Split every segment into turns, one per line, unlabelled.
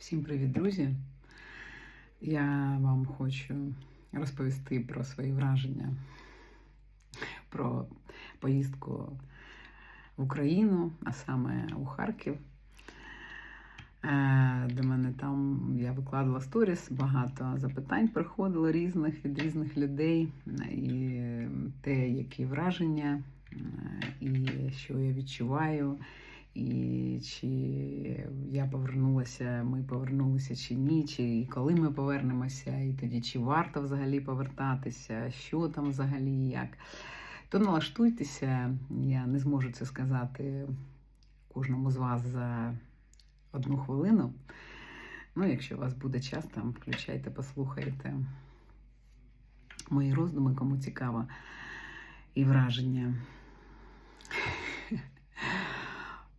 Всім привіт, друзі! Я вам хочу розповісти про свої враження про поїздку в Україну, а саме у Харків. Е, До мене там я викладала сторіс, багато запитань приходило різних від різних людей, і те, які враження, е, і що я відчуваю. І чи я повернулася, ми повернулися чи ні, чи коли ми повернемося, і тоді чи варто взагалі повертатися, що там взагалі як. То налаштуйтеся, я не зможу це сказати кожному з вас за одну хвилину. Ну, якщо у вас буде час, там включайте, послухайте мої роздуми, кому цікаво, і враження.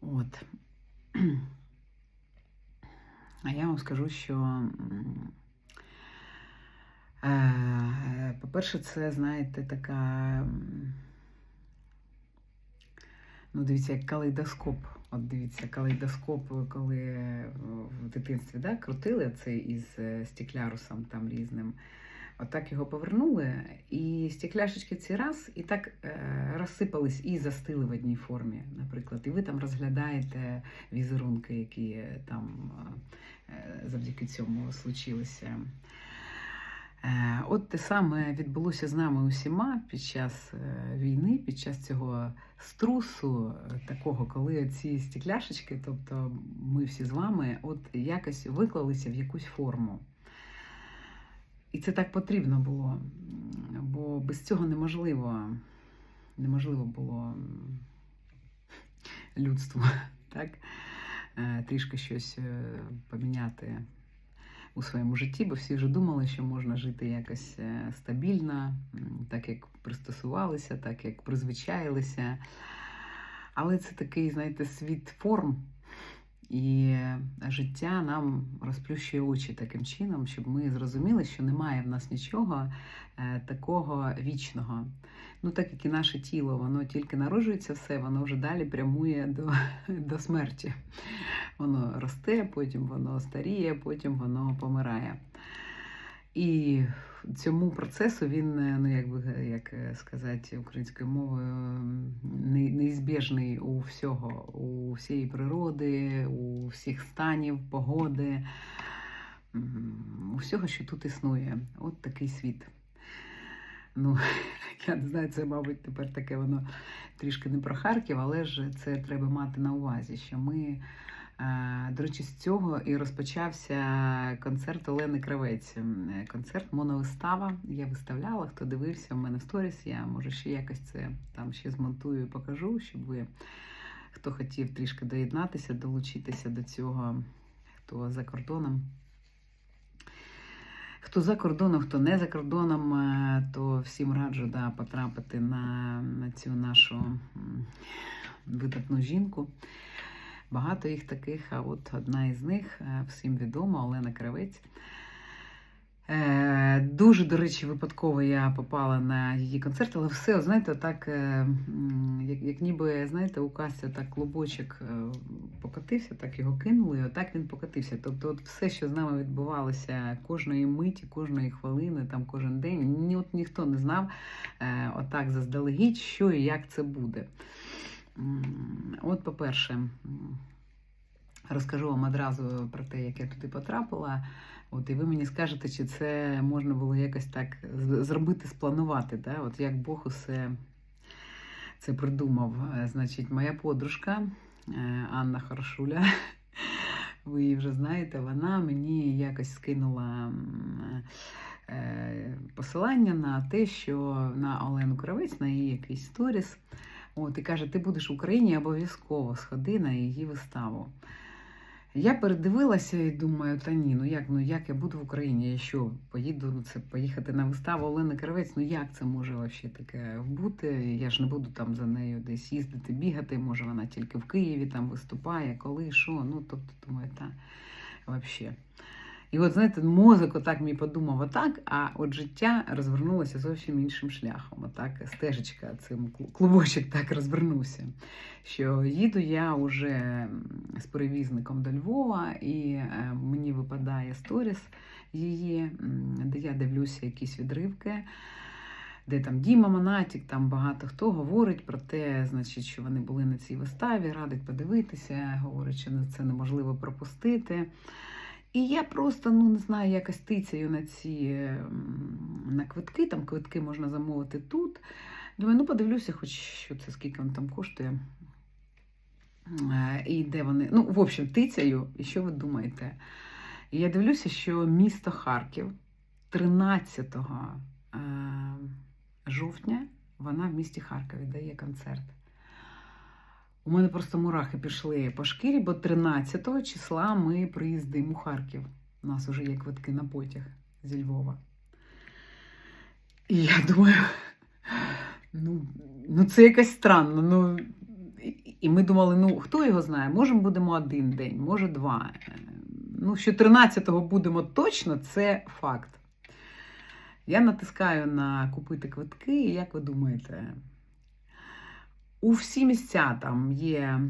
От. А я вам скажу, що, е, по-перше, це, знаєте, така, ну, дивіться, як калейдоскоп. От дивіться, калейдоскоп, коли в дитинстві да, крутили цей із стеклярусом там різним. Отак його повернули, і стекляшечки ці раз і так е, розсипались і застили в одній формі, наприклад. І ви там розглядаєте візерунки, які там е, завдяки цьому случилися. Е, от те саме відбулося з нами усіма під час війни, під час цього струсу, такого, коли ці стекляшечки, тобто ми всі з вами, от якось виклалися в якусь форму. І це так потрібно було, бо без цього неможливо, неможливо було людству так? трішки щось поміняти у своєму житті, бо всі вже думали, що можна жити якось стабільно, так як пристосувалися, так як призвичаїлися. Але це такий, знаєте, світ форм. І життя нам розплющує очі таким чином, щоб ми зрозуміли, що немає в нас нічого е, такого вічного. Ну, так як і наше тіло, воно тільки народжується все, воно вже далі прямує до, до смерті. Воно росте, потім воно старіє, потім воно помирає. І цьому процесу він, ну якби як сказати українською мовою, неізбіжний у всього, у всієї природи, у всіх станів, погоди, у всього, що тут існує. От такий світ. Ну, я не знаю, це, мабуть, тепер таке воно трішки не про Харків, але ж це треба мати на увазі, що ми. До речі, з цього і розпочався концерт Олени Кравець. Концерт моновистава. Я виставляла, хто дивився в мене в сторіс. Я може ще якось це там ще змонтую і покажу, щоб ви, хто хотів трішки доєднатися, долучитися до цього, хто за кордоном. Хто за кордоном, хто не за кордоном, то всім раджу да, потрапити на, на цю нашу видатну жінку. Багато їх таких, а от одна із них е, всім відома Олена Кравець. Е, дуже, до речі, випадково я попала на її концерт, але все, знаєте, так, е, як як ніби, знаєте, у касті так клубочок покотився, так його кинули, і отак він покотився. Тобто, от все, що з нами відбувалося кожної миті, кожної хвилини, там кожен день, ні, от ніхто не знав отак заздалегідь, що і як це буде. От, по-перше, розкажу вам одразу про те, як я туди потрапила. От, І ви мені скажете, чи це можна було якось так зробити, спланувати. Да? От Як Бог усе це придумав. Значить, моя подружка е, Анна Харшуля, ви її вже знаєте, вона мені якось скинула. Е, посилання на те, що на Олену Кравець, на її якийсь сторіс, От, І каже, ти будеш в Україні обов'язково сходи на її виставу. Я передивилася і думаю, та ні, ну як ну як я буду в Україні? Я що, поїду ну, це поїхати на виставу Олени Кравець? Ну як це може взагалі таке бути? Я ж не буду там за нею десь їздити, бігати. Може, вона тільки в Києві там виступає, коли, що. Ну, тобто, думаю, та взагалі. І от, знаєте, мозок отак мій подумав отак, а от життя розвернулося зовсім іншим шляхом. Отак стежечка, цим клубочок так розвернувся. Що їду я вже з перевізником до Львова, і е, мені випадає сторіс її, де я дивлюся якісь відривки, де там Діма Монатік, там багато хто говорить про те, значить, що вони були на цій виставі, радить подивитися, говорить, що це неможливо пропустити. І я просто ну не знаю, якось тицяю на ці на квитки. Там квитки можна замовити тут. Думаю, ну подивлюся, хоч що це скільки воно там коштує. Е, І де вони. Ну, в общем, тицяю, і що ви думаєте? Я дивлюся, що місто Харків 13 е, жовтня вона в місті Харкові дає концерт. У мене просто мурахи пішли по шкірі, бо 13 числа ми приїздимо у Харків. У нас вже є квитки на потяг зі Львова. І я думаю, ну, ну це якось странно. Ну, і- ми думали, ну хто його знає, може будемо один день, може два. Ну, що 13-го будемо точно, це факт. Я натискаю на купити квитки, і як ви думаєте, у всі місця там є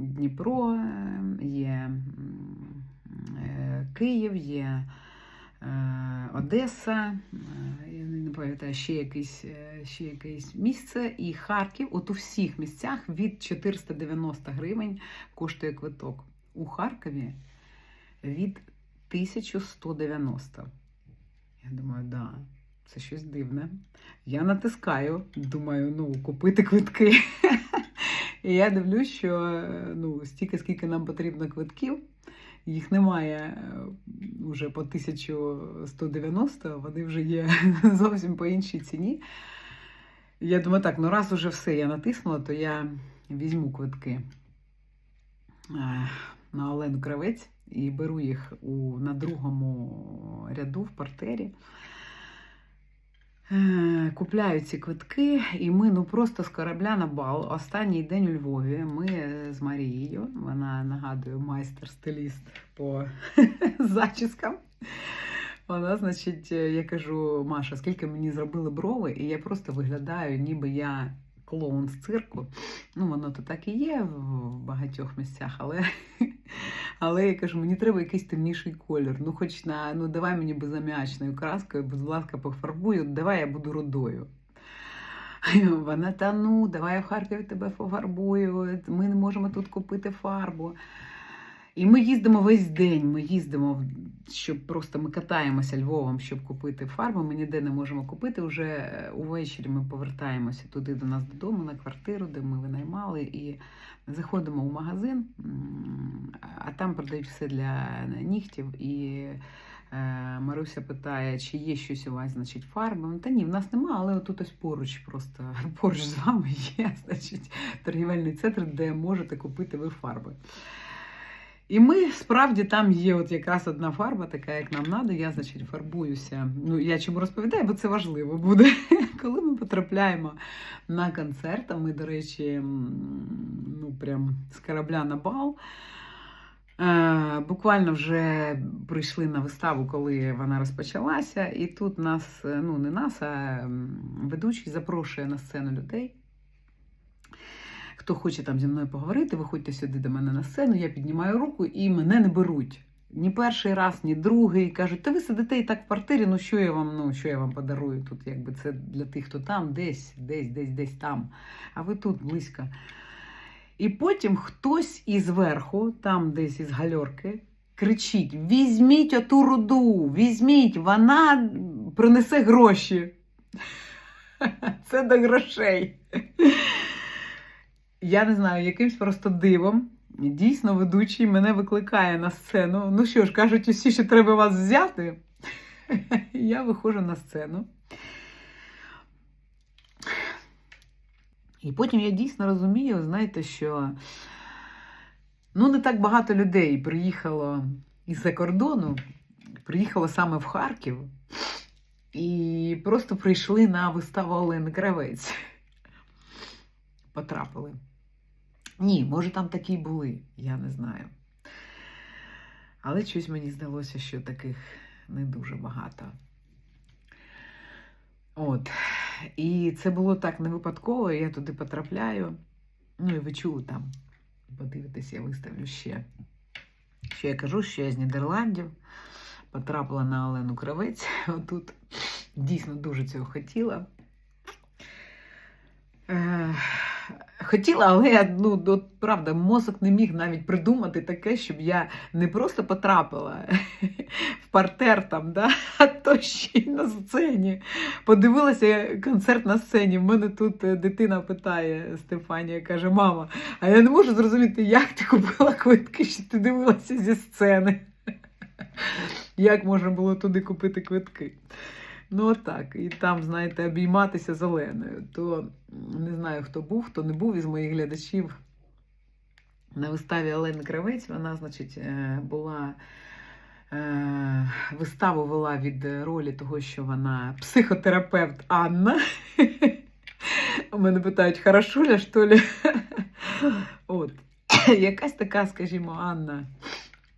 Дніпро, е, є е, Київ, є е, Одеса, я не пам'ятаю, ще якесь, ще якесь місце, і Харків. От у всіх місцях від 490 гривень коштує квиток. У Харкові від 1190. Я думаю, да, це щось дивне. Я натискаю, думаю, ну, купити квитки. І я дивлюсь, що е, ну, стільки, скільки нам потрібно квитків, їх немає е, вже по 1190, вони вже є зовсім по іншій ціні. Я думаю, так, ну раз уже все я натиснула, то я візьму квитки е, на Олену Кравець і беру їх у, на другому ряду в партері. Е, Купляю ці квитки, і ми ну просто з корабля на бал. Останній день у Львові. Ми е, з Марією, вона нагадує майстер-стиліст по зачіскам. Вона, значить, е, я кажу, Маша, скільки мені зробили брови, і я просто виглядаю, ніби я клоун з цирку. Ну, воно то так і є в багатьох місцях, але, але я кажу, мені треба якийсь темніший колір. Ну, хоч на ну давай мені безам'ячною краскою, будь ласка, пофарбую, давай я буду рудою. Вона та ну, давай я в Харкові тебе пофарбую, ми не можемо тут купити фарбу. І ми їздимо весь день. Ми їздимо, щоб просто ми катаємося Львовом, щоб купити фарбу. Ми ніде не можемо купити. Уже е, увечері ми повертаємося туди до нас додому, на квартиру, де ми винаймали, і заходимо в магазин, а там продають все для нігтів. І е, Маруся питає, чи є щось у вас, значить, фарби. Та ні, в нас нема, але отут ось поруч, просто поруч з вами є, значить, торгівельний центр, де можете купити ви фарби. І ми справді там є от якраз одна фарба, така як нам треба. Я, значить, фарбуюся. Ну, я чому розповідаю, бо це важливо буде. Коли ми потрапляємо на концерт, а ми, до речі, ну прям з корабля на бал. Е, Буквально вже прийшли на виставу, коли вона розпочалася, і тут нас, е, ну не нас, а ведучий запрошує на сцену людей. Хто хоче там зі мною поговорити, виходьте сюди до мене на сцену, я піднімаю руку і мене не беруть. Ні перший раз, ні другий. Кажуть, та ви сидите і так в квартирі, ну що я вам, ну що я вам подарую тут, якби це для тих, хто там, десь, десь, десь, десь там. А ви тут близько. І потім хтось із верху, там десь із гальорки, кричить: візьміть оту руду, візьміть, вона принесе гроші. Це до грошей. Я не знаю, якимсь просто дивом. Дійсно, ведучий мене викликає на сцену. Ну що ж, кажуть, усі, що треба вас взяти. Я виходжу на сцену. І потім я дійсно розумію, знаєте, що ну, не так багато людей приїхало із-за кордону, приїхало саме в Харків і просто прийшли на виставу Олени Кравець. Потрапили. Ні, може там такі були, я не знаю. Але щось мені здалося, що таких не дуже багато. От. І це було так не випадково, я туди потрапляю. Ну, і ви чули там. Подивитесь, я виставлю ще. Що я кажу, що я з Нідерландів. потрапила на Олену Кравець. Отут дійсно дуже цього хотіла. Хотіла, але ну, от, правда, мозок не міг навіть придумати таке, щоб я не просто потрапила в партер там, да, а то ще й на сцені. Подивилася концерт на сцені. В мене тут е, дитина питає Стефанія, каже: Мама, а я не можу зрозуміти, як ти купила квитки, що ти дивилася зі сцени. Як можна було туди купити квитки? Ну, отак. І там, знаєте, обійматися з Оленою. То не знаю, хто був, хто не був із моїх глядачів на виставі Олени Кравець. Вона, значить, е, була. е, Виставу вела від ролі того, що вона психотерапевт Анна. У мене питають, хорошуля, що ли? От. Якась така, скажімо, Анна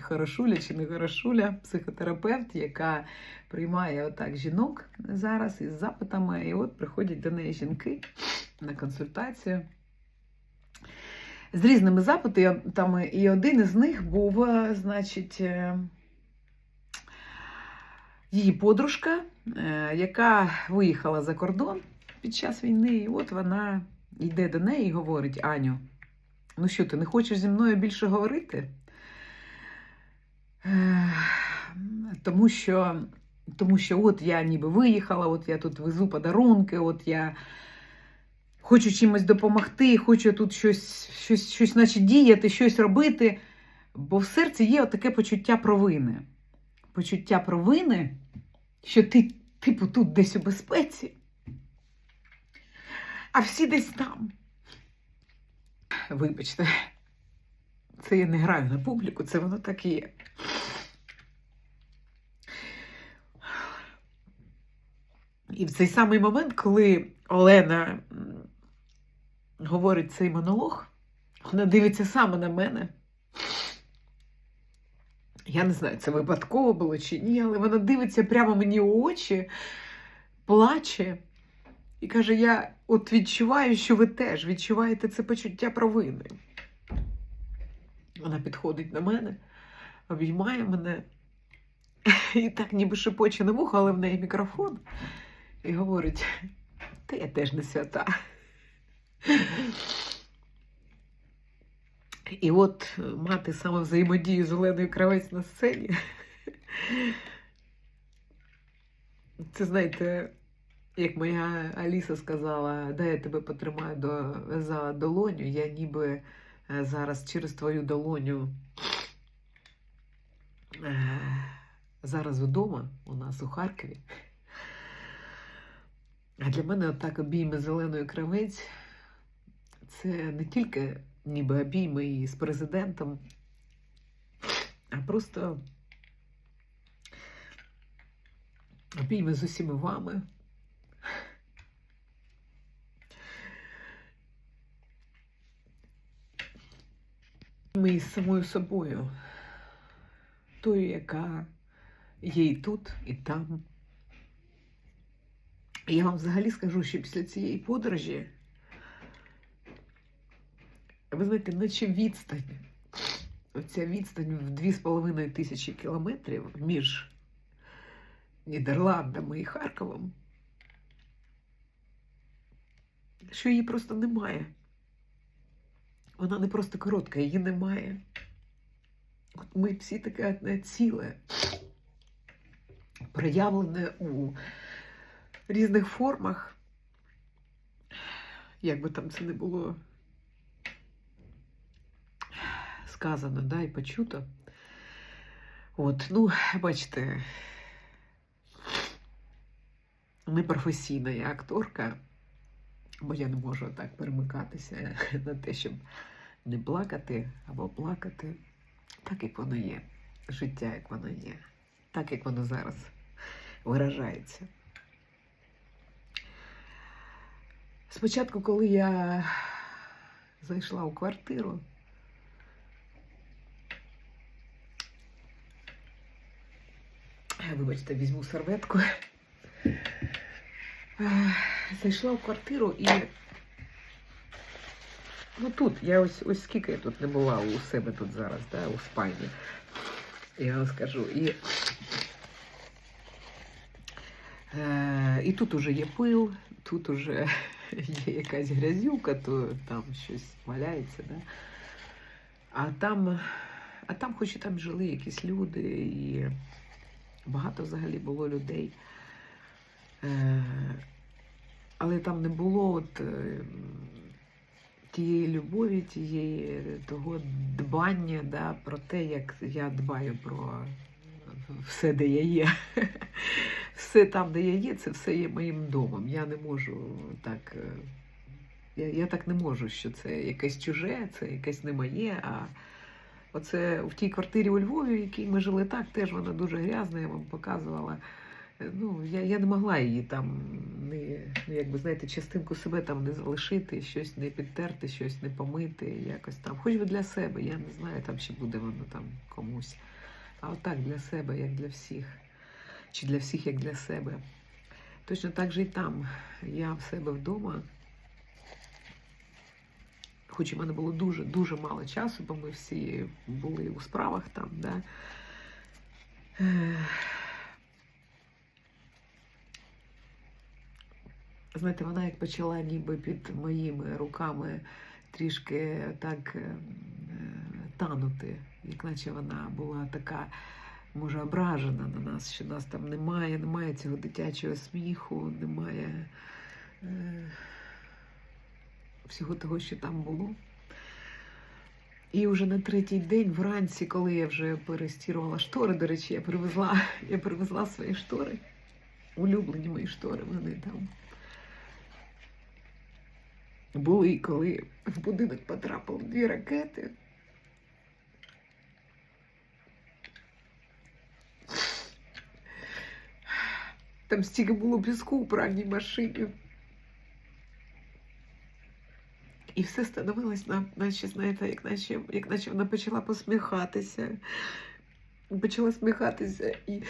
хорошуля чи не хорошуля, психотерапевт, яка приймає отак жінок зараз із запитами, і от приходять до неї жінки на консультацію. З різними запитами, і один із них був, е, значить, е, її подружка, е, яка виїхала за кордон під час війни, і от вона йде до неї і говорить: Аню, ну що, ти не хочеш зі мною більше говорити? Тому що, тому що от я ніби виїхала, от я тут везу подарунки, от я хочу чимось допомогти, хочу тут щось, щось, щось наче діяти, щось робити. Бо в серці є таке почуття провини. Почуття провини, що ти, типу, тут десь у безпеці, а всі десь там. Вибачте, це я не граю на публіку, це воно так і є. І в цей самий момент, коли Олена говорить цей монолог, вона дивиться саме на мене. Я не знаю, це випадково було чи ні, але вона дивиться прямо мені у очі, плаче і каже: Я от відчуваю, що ви теж відчуваєте це почуття провини. Вона підходить до мене, обіймає мене і так ніби шепоче на вухо, але в неї мікрофон. І говорить: Та я теж не свята. І от мати саме взаємодію з Оленою Кравець на сцені. Це знаєте, як моя Аліса сказала, дай я тебе потримаю до, за долоню, я ніби е, зараз через твою долоню зараз вдома у нас у Харкові. А для мене отак обійми зеленої кравець це не тільки ніби обійми і з президентом, а просто обійми з усіма вами. Ми із самою собою, тою, яка є і тут, і там. І Я вам взагалі скажу, що після цієї подорожі, ви знаєте, наче відстань. Оця відстань в 2,5 тисячі кілометрів між Нідерландами і Харковом, що її просто немає. Вона не просто коротка, її немає. Ми всі таке одне ціле, проявлене у різних формах, як би там це не було сказано, да, і почуто. От, ну, бачите, непрофесійна я акторка, бо я не можу так перемикатися на те, щоб не плакати або плакати, так як воно є. Життя, як воно є, так як воно зараз виражається. Спочатку, коли я зайшла у квартиру, вибачте, візьму серветку. Зайшла в квартиру і. Ну тут, я ось ось скільки я тут не була у себе тут зараз, да, у спальні. Я вам скажу. І Е, і тут уже є пил, тут уже є якась грязюка, то там щось валяється. Да? А там, а там, хоч і там жили якісь люди, і багато взагалі було людей. Е, але там не було от, е, тієї любові, тієї того дбання да, про те, як я дбаю про все, де я є. Все там, де я є, це все є моїм домом. Я не можу так. е, Я, я так не можу, що це якесь чуже, це якесь не моє. А оце в тій квартирі у Львові, в якій ми жили так, теж вона дуже грязна, я вам показувала. Ну, я, я не могла її там не, ну, якби, знаєте, частинку себе там не залишити, щось не підтерти, щось не помити, якось там. Хоч би для себе, я не знаю, там чи буде воно там комусь. А отак для себе, як для всіх. Чи для всіх, як для себе. Точно так же і там. Я в себе вдома. Хоч у мене було дуже дуже мало часу, бо ми всі були у справах там, да. Знаєте, вона як почала ніби під моїми руками трішки так е, танути, як наче вона була така, може, ображена на нас, що нас там немає, немає цього дитячого сміху, немає е, всього того, що там було. І вже на третій день вранці, коли я вже перестірувала штори, до речі, я привезла, я привезла свої штори, улюблені мої штори, вони там були, коли в будинок потрапили дві ракети. Там стільки було піску у пральній машині. І все становилось на, наче, знаєте, як наче, як наче вона почала посміхатися. Почала сміхатися і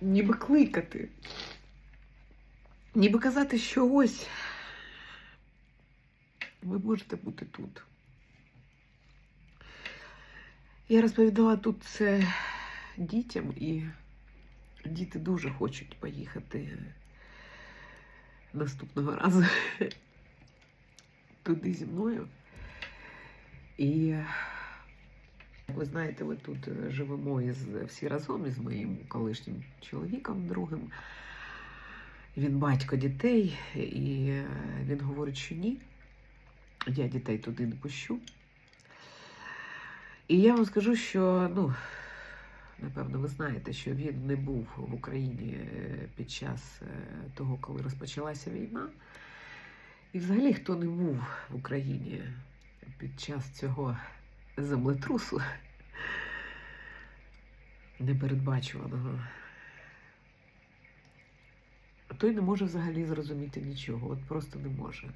ніби кликати. Ніби казати, що ось ви можете бути тут. Я розповідала тут це дітям, і діти дуже хочуть поїхати наступного разу туди зі мною. І ви знаєте, ми тут живемо із всі разом із моїм колишнім чоловіком, другим. Він батько дітей, і він говорить, що ні, я дітей туди не пущу. І я вам скажу, що, ну, напевно, ви знаєте, що він не був в Україні е, під час е, того, коли розпочалася війна. І взагалі, хто не був в Україні під час цього землетрусу непередбачуваного, той не може взагалі зрозуміти нічого, от просто не може.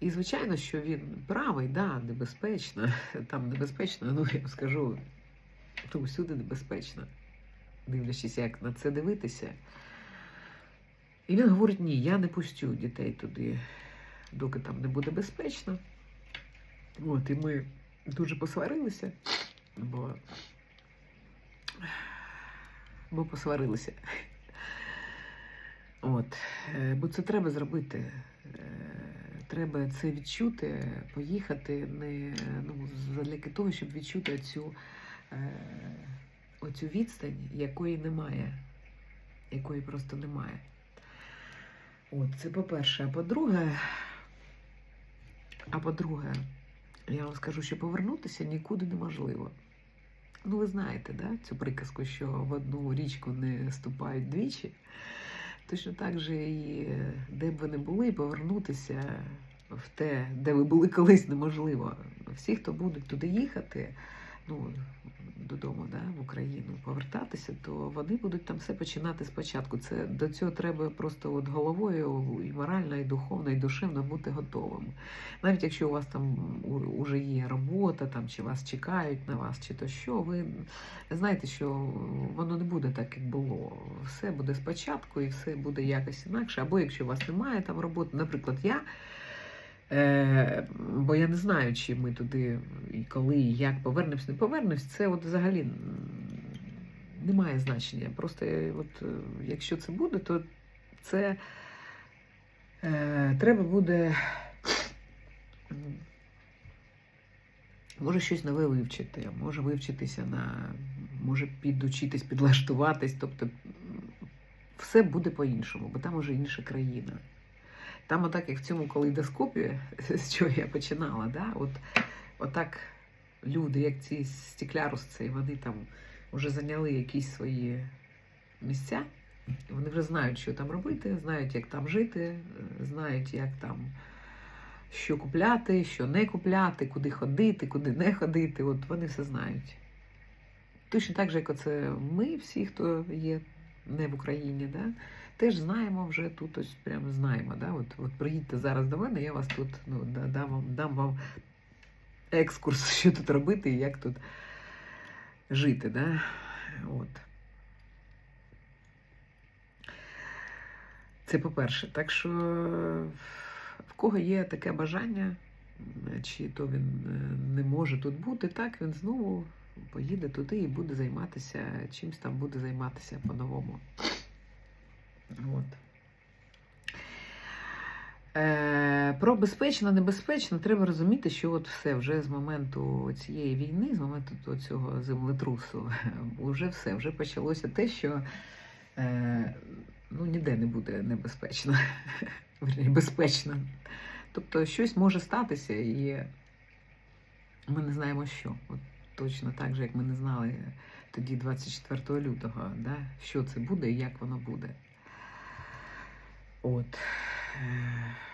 І звичайно, що він правий, да, небезпечно. Там небезпечно, ну я вам скажу, ну, всюди небезпечно, дивлячись, як на це дивитися. І він говорить: ні, я не пустю дітей туди, доки там не буде безпечно. От, і ми дуже посварилися, бо, бо посварилися. От, е, бо це треба зробити. Е, Треба це відчути, поїхати не ну, задля того, щоб відчути оцю, е, оцю відстань, якої немає, якої просто немає. От, це по-перше. А по-друге, а по-друге, я вам скажу, що повернутися нікуди неможливо. Ну, ви знаєте, да, цю приказку, що в одну річку не ступають двічі. Точно так же і де б ви не були, повернутися в те, де ви були колись, неможливо. Всі, хто будуть туди їхати, ну, додому, да, в Україну, повертатися, то вони будуть там все починати спочатку. Це до цього треба просто от головою і морально, і духовно, і душевно бути готовим. Навіть якщо у вас там уже є робота, там чи вас чекають на вас, чи то що, ви знаєте, що воно не буде так, як було. Все буде спочатку і все буде якось інакше. Або якщо у вас немає там роботи, наприклад, я. Е, бо я не знаю, чи ми туди і коли, і як повернемось, не повернемось. Це от взагалі немає значення. Просто е, от, е, якщо це буде, то це е, треба буде. Може щось нове вивчити, може вивчитися на, може підучитись, підлаштуватись. Тобто все буде по-іншому, бо там уже інша країна. Там, отак, як в цьому калейдоскопі, з чого я починала, да? от, отак люди, як ці стеклярусці, вони там вже зайняли якісь свої місця, вони вже знають, що там робити, знають, як там жити, знають, як там що купляти, що не купляти, куди ходити, куди не ходити. От вони все знають. Точно так же, як оце ми, всі, хто є не в Україні, да? Теж знаємо вже тут ось прямо знаємо. Да? От, от приїдьте зараз до мене, я вас тут ну, дам, вам, дам вам екскурс, що тут робити і як тут жити. Да? От. Це по-перше. Так що в кого є таке бажання, чи то він е, не може тут бути, так він знову поїде туди і буде займатися, чимсь там буде займатися по-новому. От. Е, про безпечно, небезпечно треба розуміти, що от все вже з моменту цієї війни, з моменту цього землетрусу, вже все, вже почалося те, що е, ну, ніде не буде небезпечно, безпечно. Тобто щось може статися, і ми не знаємо що. От точно так же, як ми не знали тоді 24 лютого, да, що це буде і як воно буде. От. Е,